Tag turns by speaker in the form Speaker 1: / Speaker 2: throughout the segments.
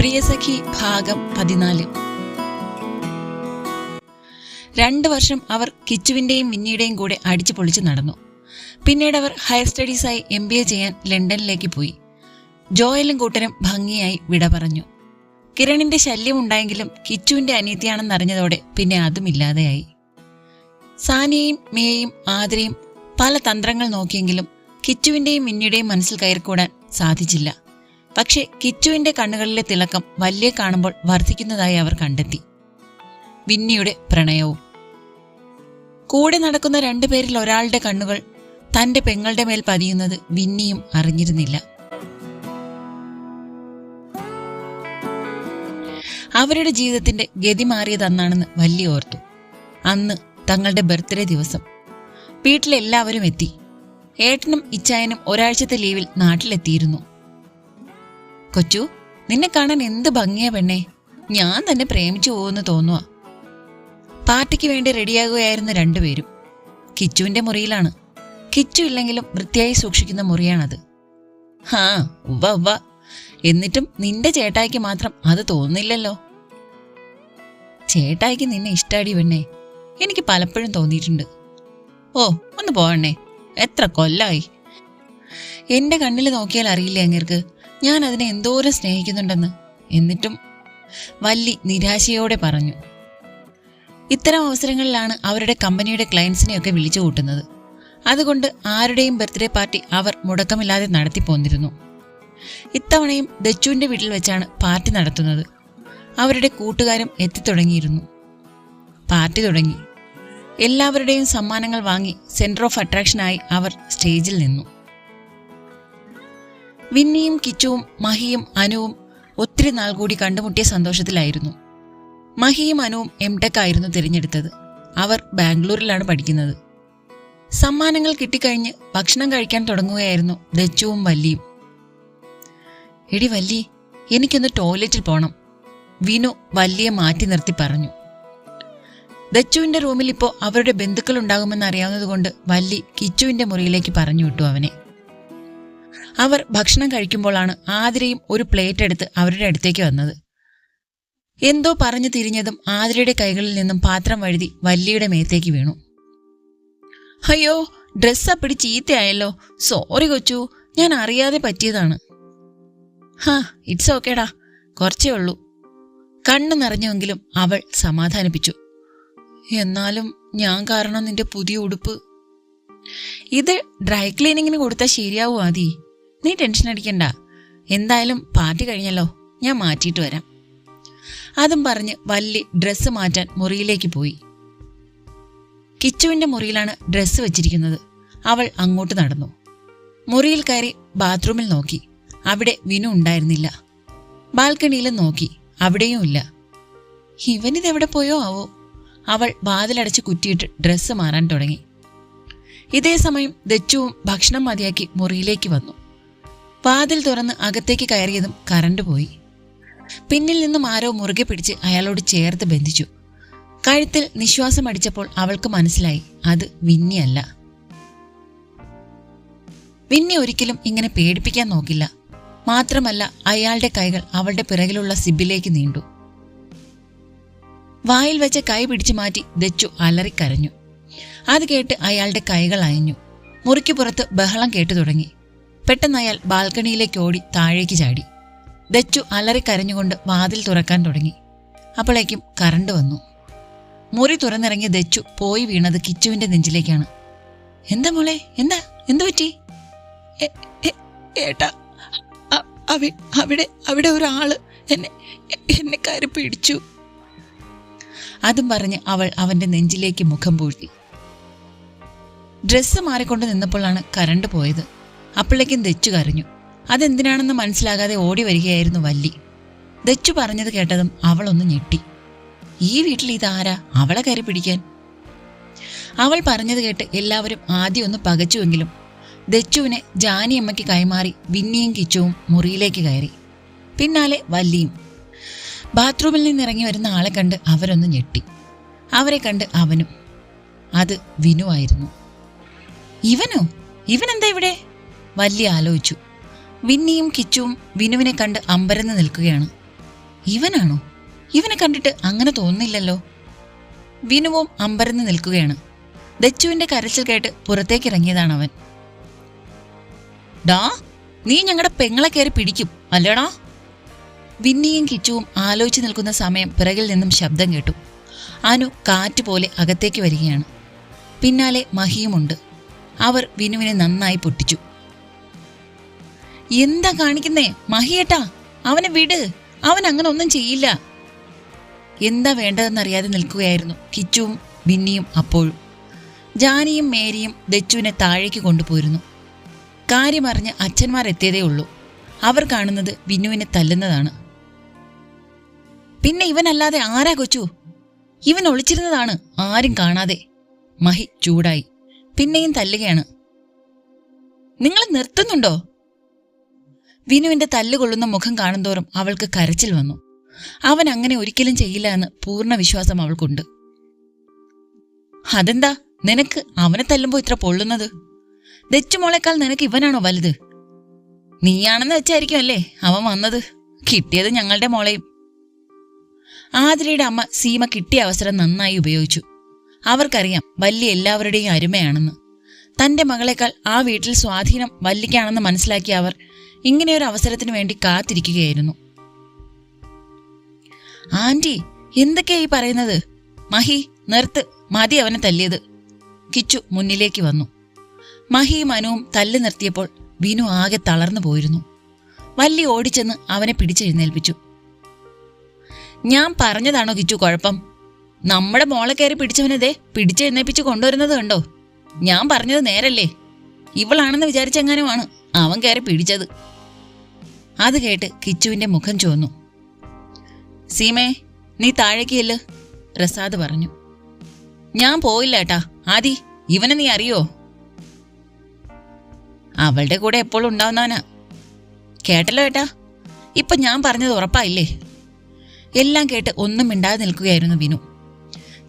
Speaker 1: പ്രിയസഖി ഭാഗം പതിനാല്. രണ്ട് വർഷം അവർ കിച്ചുവിന്റെയും മിന്നിയുടെയും കൂടെ അടിച്ചു പൊളിച്ച് നടന്നു. പിന്നീട് അവർ ഹയർ സ്റ്റഡീസായി എം ബി എ ചെയ്യാൻ ലണ്ടനിലേക്ക് പോയി. ജോയലും കൂട്ടരും ഭംഗിയായി വിട പറഞ്ഞു. കിരണിന്റെ ശല്യം ഉണ്ടായെങ്കിലും കിച്ചുവിന്റെ അനീതിയാണെന്നറിഞ്ഞതോടെ പിന്നെ അതും ഇല്ലാതെയായി. സാനിയയും മേയും ആതിരയും പല തന്ത്രങ്ങൾ നോക്കിയെങ്കിലും കിച്ചുവിന്റെയും മിന്നിയുടെയും മനസ്സിൽ കയറിക്കൂടാൻ സാധിച്ചില്ല. പക്ഷെ കിച്ചുവിന്റെ കണ്ണുകളിലെ തിളക്കം വലിയ കാണുമ്പോൾ വർദ്ധിക്കുന്നതായി അവർ കണ്ടെത്തി. വിന്നിയുടെ പ്രണയവും. കൂടെ നടക്കുന്ന രണ്ടുപേരിൽ ഒരാളുടെ കണ്ണുകൾ തന്റെ പെങ്ങളുടെ മേൽ പതിയുന്നത് വിന്നിയും അറിഞ്ഞിരുന്നില്ല. അവരുടെ ജീവിതത്തിന്റെ ഗതി മാറിയതന്നാണെന്ന് വല്യ ഓർത്തു. അന്ന് തങ്ങളുടെ ബർത്ത്ഡേ ദിവസം. വീട്ടിലെല്ലാവരും എത്തി. ഏട്ടനും ഇച്ചായനും ഒരാഴ്ചത്തെ ലീവിൽ നാട്ടിലെത്തിയിരുന്നു. കൊച്ചു നിന്നെ കാണാൻ എന്ത് ഭംഗിയാ പെണ്ണേ. ഞാൻ തന്നെ പ്രേമിച്ചു പോകുമെന്ന് തോന്നുക പാർട്ടിക്ക് വേണ്ടി റെഡിയാകുകയായിരുന്നു രണ്ടുപേരും കിച്ചുവിന്റെ മുറിയിലാണ്. കിച്ചു ഇല്ലെങ്കിലും വൃത്തിയായി സൂക്ഷിക്കുന്ന മുറിയാണത്. ഹാ ഉവ്വ ഉവ്വ. എന്നിട്ടും നിന്റെ ചേട്ടായിക്ക് മാത്രം അത് തോന്നില്ലല്ലോ ചേട്ടായിക്ക് നിന്നെ ഇഷ്ടാടി പെണ്ണേ. എനിക്ക് പലപ്പോഴും തോന്നിയിട്ടുണ്ട്. ഓ ഒന്ന് പോവണ്ണേ. എത്ര കൊല്ലായി. എന്റെ കണ്ണിൽ നോക്കിയാൽ അറിയില്ലേ അങ്ങേർക്ക്? ഞാൻ അതിനെ എന്തോരം സ്നേഹിക്കുന്നുണ്ടെന്ന്. എന്നിട്ടും വല്ലി നിരാശയോടെ പറഞ്ഞു. ഇത്തരം അവസരങ്ങളിലാണ് അവരുടെ കമ്പനിയുടെ ക്ലയൻസിനെയൊക്കെ വിളിച്ചു കൂട്ടുന്നത്. അതുകൊണ്ട് ആരുടെയും ബർത്ത്ഡേ പാർട്ടി അവർ മുടക്കമില്ലാതെ നടത്തി പോന്നിരുന്നു ഇത്തവണയും ദച്ചുവിന്റെ വീട്ടിൽ വെച്ചാണ് പാർട്ടി നടത്തുന്നത്. അവരുടെ കൂട്ടുകാരും എത്തിത്തുടങ്ങിയിരുന്നു. പാർട്ടി തുടങ്ങി. എല്ലാവരുടെയും സമ്മാനങ്ങൾ വാങ്ങി സെന്റർ ഓഫ് അട്രാക്ഷനായി അവർ സ്റ്റേജിൽ നിന്നു. വിന്നിയും കിച്ചുവും മഹിയും അനുവും ഒത്തിരി നാൾ കൂടി കണ്ടുമുട്ടിയ സന്തോഷത്തിലായിരുന്നു. മഹിയും അനുവും എം ടെക് ആയിരുന്നു തിരഞ്ഞെടുത്തത്. അവർ ബാംഗ്ലൂരിലാണ് പഠിക്കുന്നത്. സമ്മാനങ്ങൾ കിട്ടിക്കഴിഞ്ഞ് ഭക്ഷണം കഴിക്കാൻ തുടങ്ങുകയായിരുന്നു ദച്ചുവും വല്ലിയും. എടി വല്ലി എനിക്കൊന്ന് ടോയ്ലറ്റിൽ പോണം വിനു വല്ലിയെ മാറ്റി നിർത്തി പറഞ്ഞു. ദച്ചുവിന്റെ റൂമിൽ ഇപ്പോൾ അവരുടെ ബന്ധുക്കൾ ഉണ്ടാകുമെന്ന് അറിയാവുന്നതുകൊണ്ട് വല്ലി കിച്ചുവിന്റെ മുറിയിലേക്ക് പറഞ്ഞു വിട്ടു അവനെ. അവർ ഭക്ഷണം കഴിക്കുമ്പോഴാണ് ആതിരയും ഒരു പ്ലേറ്റ് എടുത്ത് അവരുടെ അടുത്തേക്ക് വന്നത്. എന്തോ പറഞ്ഞു തിരിഞ്ഞതും ആതിരയുടെ കൈകളിൽ നിന്നും പാത്രം വഴുതി വല്ലിയുടെ മേത്തേക്ക് വീണു. അയ്യോ ഡ്രസ്സ് അപ്പിടി ചീത്തയായല്ലോ. സോറി കൊച്ചു ഞാൻ അറിയാതെ പറ്റിയതാണ്. ഹാ ഇറ്റ്സ് ഓക്കേടാ കുറച്ചേ ഉള്ളൂ. കണ്ണു നിറഞ്ഞുവെങ്കിലും അവൾ സമാധാനിപ്പിച്ചു. എന്നാലും ഞാൻ കാരണം നിന്റെ പുതിയ ഉടുപ്പ്. ഇത് ഡ്രൈ ക്ലീനിങ്ങിന് കൊടുത്താൽ ശരിയാവും ആദി? നീ ടെൻഷൻ അടിക്കണ്ട. എന്തായാലും പാർട്ടി കഴിഞ്ഞല്ലോ. ഞാൻ മാറ്റിയിട്ട് വരാം. അതും പറഞ്ഞ് വല്ലി ഡ്രസ്സ് മാറ്റാൻ മുറിയിലേക്ക് പോയി. കിച്ചുവിന്റെ മുറിയിലാണ് ഡ്രസ്സ് വെച്ചിരിക്കുന്നത്. അവൾ അങ്ങോട്ട് നടന്നു. മുറിയിൽ കയറി ബാത്റൂമിൽ നോക്കി. അവിടെ വിനു ഉണ്ടായിരുന്നില്ല. ബാൽക്കണിയിലും നോക്കി. അവിടെയും ഇല്ല. ഇവനിതെവിടെ പോയോ ആവോ? അവൾ വാതിലടച്ച് കുറ്റിയിട്ട് ഡ്രസ്സ് മാറാൻ തുടങ്ങി. ഇതേ സമയം ദച്ചുവും ഭക്ഷണം മതിയാക്കി മുറിയിലേക്ക് വന്നു. വാതിൽ തുറന്ന് അകത്തേക്ക് കയറിയതും കറണ്ട് പോയി. പിന്നിൽ നിന്നും ആരോ മുറുകെ പിടിച്ച് അയാളോട് ചേർത്ത് ബന്ധിച്ചു. കഴുത്തിൽ നിശ്വാസം അടിച്ചപ്പോൾ അവൾക്ക് മനസ്സിലായി അത് വിന്നിയല്ല. വിന്നി ഒരിക്കലും ഇങ്ങനെ പേടിപ്പിക്കാൻ നോക്കില്ല. മാത്രമല്ല അയാളുടെ കൈകൾ അവളുടെ പിറകിലുള്ള സിബിലേക്ക് നീണ്ടു. വായിൽ വെച്ച കൈ പിടിച്ചു മാറ്റി ദച്ചു അലറിക്കരഞ്ഞു. അത് കേട്ട് അയാളുടെ കൈകൾ അയഞ്ഞു. മുറിക്ക് പുറത്ത് ബഹളം കേട്ടു തുടങ്ങി. പെട്ടെന്ന് അയാൾ ബാൽക്കണിയിലേക്ക് ഓടി താഴേക്ക് ചാടി. ദച്ചു അലറിക്കരഞ്ഞുകൊണ്ട് വാതിൽ തുറക്കാൻ തുടങ്ങി. അപ്പോഴേക്കും കറണ്ട് വന്നു. മുറി തുറന്നിറങ്ങിയ ദച്ചു പോയി വീണത് കിച്ചുവിന്റെ നെഞ്ചിലേക്കാണ്. എന്താ മോളെ? എന്താ? എന്തു പറ്റി? "എ- എ- ഏട്ടാ അവിടെ അവിടെ ഒരാൾ എന്നെ എന്നെ കയറി പിടിച്ചു അതും പറഞ്ഞ് അവൾ അവന്റെ നെഞ്ചിലേക്ക് മുഖം പൂഴ്ത്തി. ഡ്രസ്സ് മാറിക്കൊണ്ട് നിന്നപ്പോഴാണ് കരണ്ട് പോയത്. അപ്പോഴേക്കും ദച്ചു കരഞ്ഞു. അതെന്തിനാണെന്ന് മനസ്സിലാകാതെ ഓടി വരികയായിരുന്നു വല്ലി. ദച്ചു പറഞ്ഞത് കേട്ടതും അവളൊന്ന് ഞെട്ടി. ഈ വീട്ടിൽ ഇതാരാ? അവളെ കയറി പിടിക്കാൻ? അവൾ പറഞ്ഞത് കേട്ട് എല്ലാവരും ആദ്യം ഒന്ന് പകച്ചുവെങ്കിലും ദച്ചുവിനെ ജാനിയമ്മയ്ക്ക് കൈമാറി വിന്നിയും കിച്ചുവും മുറിയിലേക്ക് കയറി. പിന്നാലെ വല്ലിയും. ബാത്റൂമിൽ നിന്നിറങ്ങി വരുന്ന ആളെ കണ്ട് അവരൊന്ന് ഞെട്ടി. അവരെ കണ്ട് അവനും. അത് വിനു ആയിരുന്നു ഇവനോ? ഇവനെന്താ ഇവിടെ? വല്യ ആലോചിച്ചു. വിന്നിയും കിച്ചുവും വിനുവിനെ കണ്ട് അമ്പരന്ന് നിൽക്കുകയാണ്. ഇവനാണോ? ഇവനെ കണ്ടിട്ട് അങ്ങനെ തോന്നുന്നില്ലല്ലോ. വിനുവും അമ്പരന്ന് നിൽക്കുകയാണ്. ദച്ചുവിന്റെ കരച്ചിൽ കേട്ട് പുറത്തേക്ക് ഇറങ്ങിയതാണ് അവൻ ഡാ നീ ഞങ്ങളുടെ പെങ്ങളെ കയറി പിടിക്കും അല്ലേടാ. വിന്നിയും കിച്ചുവും ആലോചിച്ച് നിൽക്കുന്ന സമയം പിറകിൽ നിന്നും ശബ്ദം കേട്ടു. അനു കാറ്റ് പോലെ അകത്തേക്ക് വരികയാണ്. പിന്നാലെ മഹിയുമുണ്ട്. അവർ വിനുവിനെ നന്നായി പൊട്ടിച്ചു. എന്താ കാണിക്കുന്നേ? മഹിയേട്ടാ അവനെ വിട്. അവൻ അങ്ങനെ ഒന്നും ചെയ്യില്ല. എന്താ വേണ്ടതെന്നറിയാതെ നിൽക്കുകയായിരുന്നു കിച്ചുവും ബിന്നിയും അപ്പോഴും. ജാനിയും മേരിയും ദച്ചുവിനെ താഴേക്ക് കൊണ്ടുപോയിരുന്നു. കാര്യമറിഞ്ഞ് അച്ഛന്മാർ എത്തിയതേ ഉള്ളൂ. അവർ കാണുന്നത് ബിന്നുവിനെ തല്ലുന്നതാണ്. പിന്നെ ഇവനല്ലാതെ ആരാ കൊച്ചു? ഇവൻ ഒളിച്ചിരുന്നതാണ് ആരും കാണാതെ. മഹി ചൂടായി. പിന്നെയും തല്ലുകയാണ്. നിങ്ങൾ നിർത്തുന്നുണ്ടോ? വിനുവിന്റെ തല്ലുകൊള്ളുന്ന മുഖം കാണുന്തോറും അവൾക്ക് കരച്ചിൽ വന്നു. അവൻ അങ്ങനെ ഒരിക്കലും ചെയ്യില്ല എന്ന് പൂർണ വിശ്വാസം അവൾക്കുണ്ട്. അതെന്താ? നിനക്ക് അവനെ തല്ലുമ്പോ ഇത്ര പൊള്ളുന്നത്? ദച്ചുമോളേക്കാൾ നിനക്ക് ഇവനാണോ വലുത്? നീയാണെന്ന് വെച്ചായിരിക്കും അല്ലേ അവൻ വന്നത്? കിട്ടിയത് ഞങ്ങളുടെ മോളെയും. ആതിരയുടെ അമ്മ സീമ കിട്ടിയ അവസരം നന്നായി ഉപയോഗിച്ചു. അവർക്കറിയാം വല്യ എല്ലാവരുടെയും അരുമയാണെന്ന്. തന്റെ മകളെക്കാൾ ആ വീട്ടിൽ സ്വാധീനം വല്ലിക്കാണെന്ന് മനസ്സിലാക്കിയ അവർ ഇങ്ങനെയൊരു അവസരത്തിന് വേണ്ടി കാത്തിരിക്കുകയായിരുന്നു. ആന്റി എന്തൊക്കെയാ ഈ പറയുന്നത്? മഹി നിർത്ത്. മതി അവനെ തല്ലിയത്. കിച്ചു മുന്നിലേക്ക് വന്നു. മഹിയും അനുവും തല്ല് നിർത്തിയപ്പോൾ വിനു ആകെ തളർന്നു പോയിരുന്നു. വല്ലി ഓടിച്ചെന്ന് അവനെ പിടിച്ചെഴുന്നേൽപ്പിച്ചു. ഞാൻ പറഞ്ഞതാണോ കിച്ചു കുഴപ്പം? നമ്മുടെ മോളെ കയറി പിടിച്ചവനതേ പിടിച്ചെഴുന്നേൽപ്പിച്ച് കൊണ്ടുവരുന്നത് കണ്ടോ? ഞാൻ പറഞ്ഞത് നേരല്ലേ. ഇവളാണെന്ന് വിചാരിച്ചെങ്ങാനുമാണ്. അവൻ കയറി പിടിച്ചത്. അത് കേട്ട് കിച്ചുവിന്റെ മുഖം ചുവന്നു. സീമേ നീ താഴേക്ക് ചെല്ല് പ്രസാദ് പറഞ്ഞു. ഞാൻ പോയില്ല ഏട്ടാ. ആദി ഇവനെ നീ അറിയോ? അവളുടെ കൂടെ എപ്പോഴും ഉണ്ടാവുന്നവനാ. കേട്ടല്ലോ ഏട്ടാ. ഇപ്പൊ ഞാൻ പറഞ്ഞത് ഉറപ്പായില്ലേ? എല്ലാം കേട്ട് ഒന്നും മിണ്ടാതെ നിൽക്കുകയായിരുന്നു വിനു.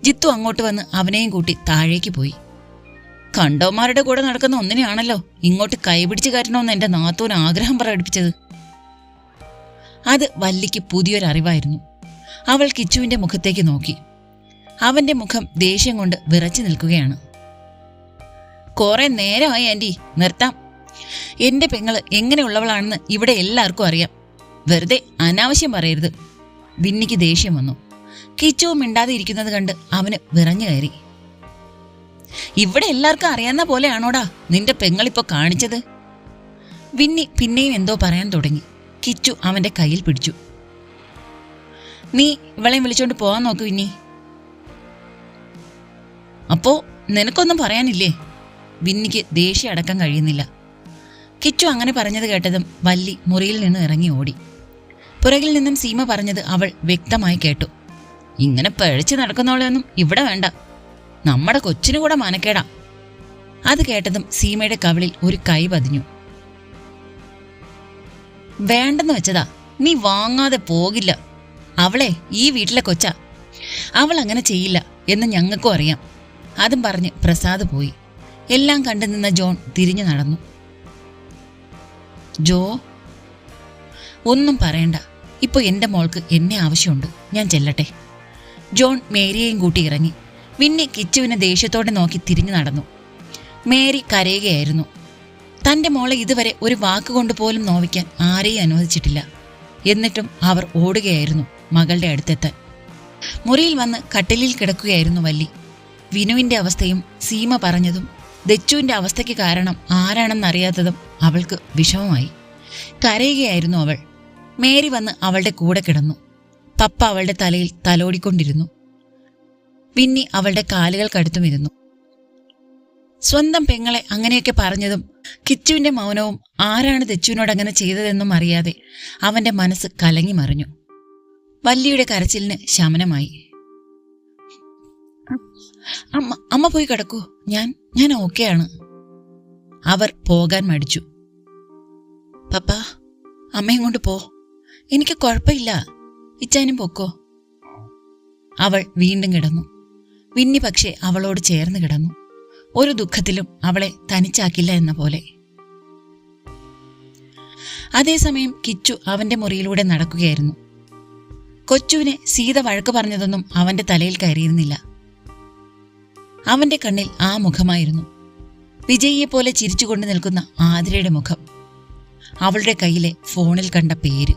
Speaker 1: ജിത്തു അങ്ങോട്ട് വന്ന് അവനെയും കൂട്ടി താഴേക്ക് പോയി. കണ്ടവന്മാരുടെ കൂടെ നടക്കുന്ന ഒന്നിനെയാണല്ലോ ഇങ്ങോട്ട് കൈപിടിച്ച് കയറ്റണമെന്ന് എന്റെ നാത്തൂന് ആഗ്രഹം പ്രകടിപ്പിച്ചത്. അത് വല്ലിക്ക് പുതിയൊരറിവായിരുന്നു അവൾ കിച്ചുവിന്റെ മുഖത്തേക്ക് നോക്കി. അവന്റെ മുഖം ദേഷ്യം കൊണ്ട് വിറച്ചു നിൽക്കുകയാണ്. കുറെ നേരമായി ആന്റി നിർത്താം. എന്റെ പെങ്ങൾ എങ്ങനെയുള്ളവളാണെന്ന് ഇവിടെ എല്ലാവർക്കും അറിയാം. വെറുതെ അനാവശ്യം പറയരുത്. വിന്നിക്ക് ദേഷ്യം വന്നു. കിച്ചുവും മിണ്ടാതെ ഇരിക്കുന്നത് കണ്ട് അവന് വിറഞ്ഞു കയറി. ഇവിടെ എല്ലാവർക്കും അറിയാവുന്ന പോലെയാണോടാ നിന്റെ പെങ്ങളിപ്പോ കാണിച്ചത്? വിന്നി പിന്നെയും എന്തോ പറയാൻ തുടങ്ങി. കിച്ചു അവന്റെ കയ്യിൽ പിടിച്ചു. നീ ഇവളെയും വിളിച്ചോണ്ട് പോവാൻ നോക്കൂ വിന്നി. അപ്പോ നിനക്കൊന്നും പറയാനില്ലേ? വിന്നിക്ക് ദേഷ്യം അടക്കാൻ കഴിയുന്നില്ല. കിച്ചു അങ്ങനെ പറഞ്ഞത് കേട്ടതും വല്ലി മുറിയിൽ നിന്ന് ഇറങ്ങി ഓടി. പുറകിൽ നിന്നും സീമ പറഞ്ഞത് അവൾ വ്യക്തമായി കേട്ടു. ഇങ്ങനെ പഴിച്ചു നടക്കുന്നവളെയൊന്നും ഇവിടെ വേണ്ട. നമ്മുടെ കൊച്ചിനു കൂടെ മാനക്കേടാ. അത് കേട്ടതും സീമയുടെ കവിളിൽ ഒരു കൈ പതിഞ്ഞു. വേണ്ടെന്ന് വെച്ചതാ നീ വാങ്ങാതെ പോകില്ല. അവളെ ഈ വീട്ടിലെ കൊച്ചാ. അവൾ അങ്ങനെ ചെയ്യില്ല എന്ന് ഞങ്ങൾക്കും അറിയാം. അതും പറഞ്ഞ് പ്രസാദ് പോയി. എല്ലാം കണ്ടു നിന്ന ജോൺ തിരിഞ്ഞു നടന്നു. ജോ ഒന്നും പറയണ്ട. ഇപ്പൊ എന്റെ മോൾക്ക് എന്നെ ആവശ്യമുണ്ട്. ഞാൻ ചെല്ലട്ടെ. ജോൺ മേരിയെയും കൂട്ടി ഇറങ്ങി. വിന്നി കിച്ചുവിനെ ദേഷ്യത്തോടെ നോക്കി തിരിഞ്ഞു നടന്നു. മേരി കരയുകയായിരുന്നു. തന്റെ മോളെ ഇതുവരെ ഒരു വാക്കുകൊണ്ട് പോലും നോവിക്കാൻ ആരെയും അനുവദിച്ചിട്ടില്ല. എന്നിട്ടും അവർ ഓടുകയായിരുന്നു മകളുടെ അടുത്തെത്താൻ. മുറിയിൽ വന്ന് കട്ടിലിൽ കിടക്കുകയായിരുന്നു വല്ലി വിനുവിന്റെ അവസ്ഥയും സീമ പറഞ്ഞതും ദച്ചുവിന്റെ അവസ്ഥയ്ക്ക് കാരണം ആരാണെന്നറിയാത്തതും അവൾക്ക് വിഷമമായി. കരയുകയായിരുന്നു അവൾ. മേരി വന്ന് അവളുടെ കൂടെ കിടന്നു. പപ്പ അവളുടെ തലയിൽ തലോടിക്കൊണ്ടിരുന്നു. വിന്നി അവളുടെ കാലുകൾക്കടുത്തും ഇരുന്നു സ്വന്തം പെങ്ങളെ അങ്ങനെയൊക്കെ പറഞ്ഞതും കിച്ചുവിന്റെ മൗനവും ആരാണ് ദച്ചുവിനോട് അങ്ങനെ ചെയ്തതെന്നും അറിയാതെ അവന്റെ മനസ്സ് കലങ്ങി മറിഞ്ഞു. വല്ലിയുടെ കരച്ചിലിന് ശമനമായി. അമ്മ അമ്മ പോയി കിടക്കൂ. ഞാൻ ഞാൻ ഓക്കെയാണ്. അവർ പോകാൻ മടിച്ചു. പപ്പ അമ്മയും കൊണ്ട് പോ. എനിക്ക് കുഴപ്പമില്ല. ഇച്ചാനും പൊക്കോ. അവൾ വീണ്ടും കിടന്നു. വിന്നി പക്ഷേ അവളോട് ചേർന്ന് കിടന്നു. ഒരു ദുഃഖത്തിലും അവളെ തനിച്ചാക്കില്ല എന്ന പോലെ. അതേസമയം കിച്ചു അവന്റെ മുറിയിലൂടെ നടക്കുകയായിരുന്നു. കൊച്ചുവിനെ സീത വഴക്ക് പറഞ്ഞതൊന്നും അവന്റെ തലയിൽ കയറിയിരുന്നില്ല. അവന്റെ കണ്ണിൽ ആ മുഖമായിരുന്നു. വിജയിയെ പോലെ ചിരിച്ചുകൊണ്ട് നിൽക്കുന്ന ആതിരയുടെ മുഖം. അവളുടെ കയ്യിലെ ഫോണിൽ കണ്ട പേര്.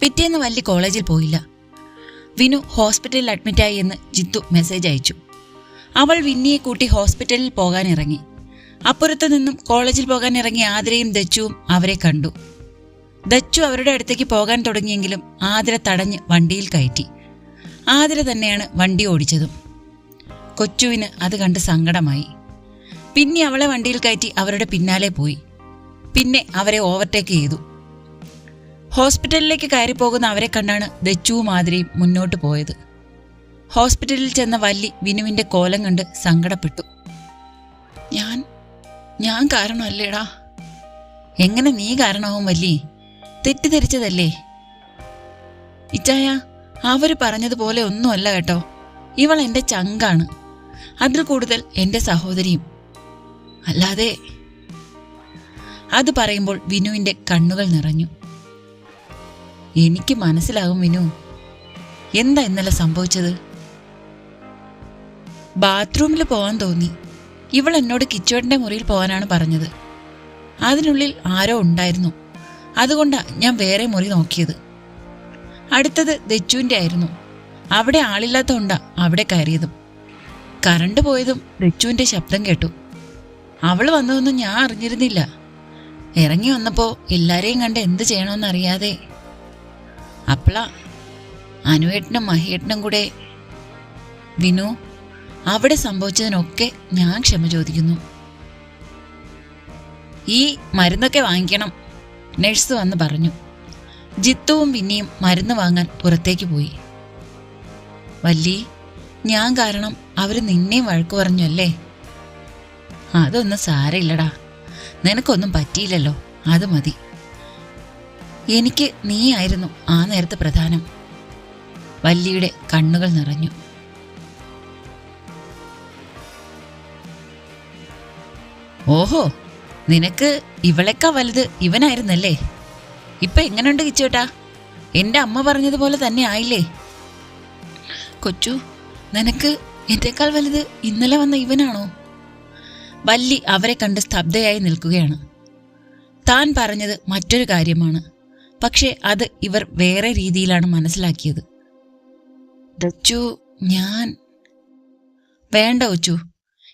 Speaker 1: പിറ്റേന്ന് വല്യ കോളേജിൽ പോയില്ല. വിനു ഹോസ്പിറ്റലിൽ അഡ്മിറ്റായി എന്ന് ജിത്തു മെസ്സേജ് അയച്ചു. അവൾ വിന്നിയെ കൂട്ടി ഹോസ്പിറ്റലിൽ പോകാൻ ഇറങ്ങി. അപ്പുറത്തു നിന്നും കോളേജിൽ പോകാൻ ഇറങ്ങിയ ആതിരയും ദച്ചുവും അവരെ കണ്ടു. ദച്ചു അവരുടെ അടുത്തേക്ക് പോകാൻ തുടങ്ങിയെങ്കിലും ആതിര തടഞ്ഞ് വണ്ടിയിൽ കയറ്റി. ആതിര തന്നെയാണ് വണ്ടി ഓടിച്ചതും. കൊച്ചുവിന് അത് കണ്ട് സങ്കടമായി. പിന്നെ അവളെ വണ്ടിയിൽ കയറ്റി അവരുടെ പിന്നാലെ പോയി. പിന്നെ അവരെ ഓവർടേക്ക് ചെയ്തു. ഹോസ്പിറ്റലിലേക്ക് കയറി പോകുന്ന അവരെ കണ്ടാണ് ദച്ചുവും മാതിരിയും മുന്നോട്ട് പോയത്. ഹോസ്പിറ്റലിൽ ചെന്ന വല്ലി വിനുവിന്റെ കോലം കണ്ട് സങ്കടപ്പെട്ടു. ഞാൻ ഞാൻ കാരണമല്ലേടാ? എങ്ങനെ നീ കാരണവും വല്ലി? തെറ്റിദ്ധരിച്ചതല്ലേ? ഇച്ചായ അവർ പറഞ്ഞതുപോലെ ഒന്നുമല്ല കേട്ടോ. ഇവൾ എന്റെ ചങ്കാണ്. അതിൽ കൂടുതൽ എന്റെ സഹോദരിയും. അല്ലാതെ അത് പറയുമ്പോൾ വിനുവിന്റെ കണ്ണുകൾ നിറഞ്ഞു. എനിക്ക് മനസ്സിലാകും വിനു. എന്താ ഇന്നലെ സംഭവിച്ചത്? ബാത്റൂമിൽ പോകാൻ തോന്നി. ഇവൾ എന്നോട് കിച്ചോട്ടിന്റെ മുറിയിൽ പോകാനാണ് പറഞ്ഞത്. അതിനുള്ളിൽ ആരോ ഉണ്ടായിരുന്നു. അതുകൊണ്ടാ ഞാൻ വേറെ മുറി നോക്കിയത്. അടുത്തത് ദച്ചുവിന്റെ ആയിരുന്നു. അവിടെ ആളില്ലാത്തതുകൊണ്ടാ അവിടെ കയറിയതും. കറണ്ട് പോയതും ദച്ചുവിന്റെ ശബ്ദം കേട്ടു. അവൾ വന്നതൊന്നും ഞാൻ അറിഞ്ഞിരുന്നില്ല. ഇറങ്ങി വന്നപ്പോൾ എല്ലാരെയും കണ്ട് എന്ത് ചെയ്യണമെന്നറിയാതെ അപ്പളാ അനുവേട്ടനും മഹിയേട്ടനും കൂടെ വിനു അവിടെ സംഭവിച്ചതിനൊക്കെ ഞാൻ ക്ഷമ ചോദിക്കുന്നു. ഈ മരുന്നൊക്കെ വാങ്ങിക്കണം നഴ്സ് വന്ന് പറഞ്ഞു. ജിത്തുവും പിന്നെയും മരുന്ന് വാങ്ങാൻ പുറത്തേക്ക് പോയി. വല്ലി ഞാൻ കാരണം അവർ നിന്നെയും വഴക്ക് പറഞ്ഞു അല്ലേ? അതൊന്നും സാരമില്ലടാ. നിനക്കൊന്നും പറ്റിയില്ലല്ലോ. അത് മതി. എനിക്ക് നീയായിരുന്നു ആ നേരത്തെ പ്രധാനം. വല്ലിയുടെ കണ്ണുകൾ നിറഞ്ഞു. ഓഹോ നിനക്ക് ഇവളെക്കാ വലുത് ഇവനായിരുന്നല്ലേ? ഇപ്പൊ എങ്ങനെയുണ്ട് കിച്ചോട്ടാ? എന്റെ അമ്മ പറഞ്ഞതുപോലെ തന്നെ ആയില്ലേ? കൊച്ചു നിനക്ക് എന്റെക്കാൾ വലുത് ഇന്നലെ വന്ന ഇവനാണോ? വല്ലി അവരെ കണ്ട് സ്തബ്ധയായി നിൽക്കുകയാണ്. താൻ പറഞ്ഞത് മറ്റൊരു കാര്യമാണ്. പക്ഷേ അത് ഇവർ വേറെ രീതിയിലാണ് മനസ്സിലാക്കിയത്. ദച്ചു ഞാൻ. വേണ്ട ഒച്ചു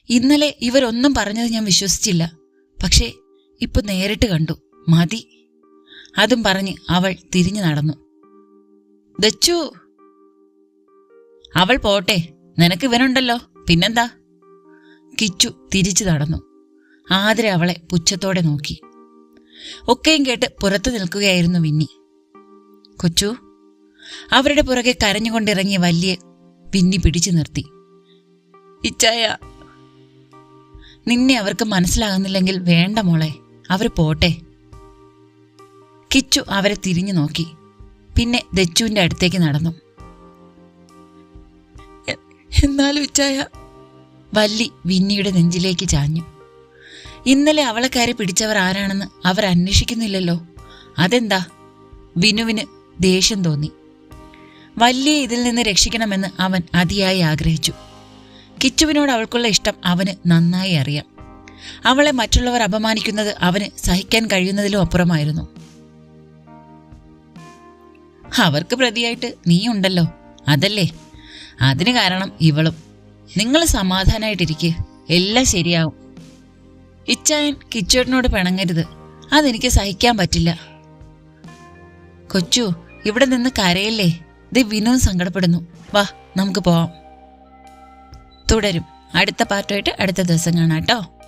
Speaker 1: ഇന്നലെ ഇവരൊന്നും പറഞ്ഞത് ഞാൻ വിശ്വസിച്ചില്ല. പക്ഷേ ഇപ്പൊ നേരിട്ട് കണ്ടു. മതി. അതും പറഞ്ഞ് അവൾ തിരിഞ്ഞു നടന്നു. ദച്ചു അവൾ പോട്ടെ. നിനക്ക് ഇവനുണ്ടല്ലോ. പിന്നെന്താ? കിച്ചു തിരിച്ചു നടന്നു. ആതിര അവളെ പുച്ഛത്തോടെ നോക്കി. ഒക്കെയും കേട്ട് പുറത്തു നിൽക്കുകയായിരുന്നു വിന്നി. കൊച്ചു അവരുടെ പുറകെ കരഞ്ഞുകൊണ്ടിറങ്ങിയ വല്യ വിന്നി പിടിച്ചു നിർത്തി. ഇച്ചായ നിന്നെ അവർക്ക് മനസ്സിലാകുന്നില്ലെങ്കിൽ വേണ്ട മോളെ അവർ പോട്ടെ. കിച്ചു അവരെ തിരിഞ്ഞു നോക്കി. പിന്നെ ദച്ചുവിന്റെ അടുത്തേക്ക് നടന്നു. എന്നാലും ഇച്ചായ വല്ലി വിന്നിയുടെ നെഞ്ചിലേക്ക് ചാഞ്ഞു. ഇന്നലെ അവളെ കയറി പിടിച്ചവർ ആരാണെന്ന് അവർ അന്വേഷിക്കുന്നില്ലല്ലോ. അതെന്താ? വിനുവിന് ദേഷ്യം തോന്നി. വല്യ ഇതിൽ നിന്ന് രക്ഷിക്കണമെന്ന് അവൻ അതിയായി ആഗ്രഹിച്ചു. കിച്ചുവിനോട് അവൾക്കുള്ള ഇഷ്ടം അവന് നന്നായി അറിയാം. അവളെ മറ്റുള്ളവർ അപമാനിക്കുന്നത് അവന് സഹിക്കാൻ കഴിയുന്നതിലും അപ്പുറമായിരുന്നു. അവർക്ക് പ്രതിയായിട്ട് നീയുണ്ടല്ലോ അതല്ലേ? അതിന് കാരണം ഇവളും. നിങ്ങൾ സമാധാനായിട്ടിരിക്കെ. എല്ലാം ശരിയാവും. ഇച്ചായൻ കിച്ചേട്ടനോട് പിണങ്ങരുത്. അതെനിക്ക് സഹിക്കാൻ പറ്റില്ല. കൊച്ചു ഇവിടെ നിന്ന് കരയല്ലേ? ഇത് വിനോദം സങ്കടപ്പെടുന്നു. വാ നമുക്ക് പോവാം. തുടരും. അടുത്ത പാർട്ടായിട്ട് അടുത്ത ദിവസം കാണാം കേട്ടോ.